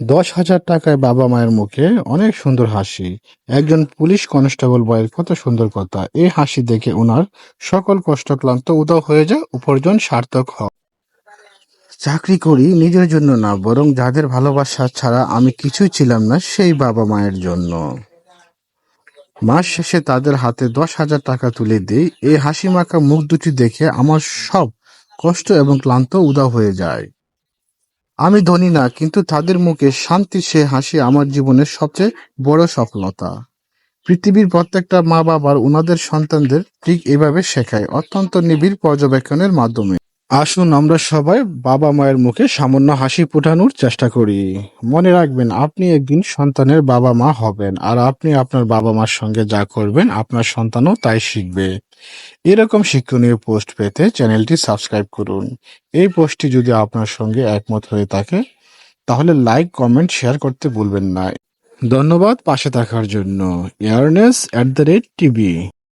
দশ হাজার টাকায় বাবা মায়ের মুখে অনেক সুন্দর হাসি। একজন পুলিশ কনস্টেবল বয়ের কত সুন্দর কথা। এই হাসি দেখে ওনার সকল কষ্ট ক্লান্ত উদাও হয়ে যায়, উপার্জন সার্থক হয়। চাকরি করি নিজের জন্য না, বরং যাদের ভালোবাসা ছাড়া আমি কিছুই ছিলাম না, সেই বাবা মায়ের জন্য। মাস শেষে তাদের হাতে দশ হাজার টাকা তুলে দিই। এই হাসি মাখা মুখ দুটি দেখে আমার সব কষ্ট এবং ক্লান্ত উদাও হয়ে যায়। আমি ধনী না, কিন্তু তাদের মুখে শান্তি, সে হাসি আমার জীবনের সবচেয়ে বড় সফলতা। পৃথিবীর প্রত্যেকটা মা বাবার উনাদের সন্তানদের ঠিক এভাবে শেখায়, অত্যন্ত নিবিড় পর্যবেক্ষণের মাধ্যমে। আসুন আমরা সবাই বাবা মায়ের মুখে সামান্য হাসি ফোটানোর চেষ্টা করি। মনে রাখবেন, আপনি একদিন সন্তানের বাবা মা হবেন আর আপনি আপনার বাবা মার সঙ্গে যা করবেন, আপনার সন্তানও তাই শিখবে। এরকম শিক্ষণীয় পোস্ট পেতে চ্যানেলটি সাবস্ক্রাইব করুন। এই পোস্টটি যদি আপনার সঙ্গে একমত হয়ে থাকে, তাহলে লাইক, কমেন্ট, শেয়ার করতে ভুলবেন না। ধন্যবাদ পাশে থাকার জন্য। Awareness at the rate TV.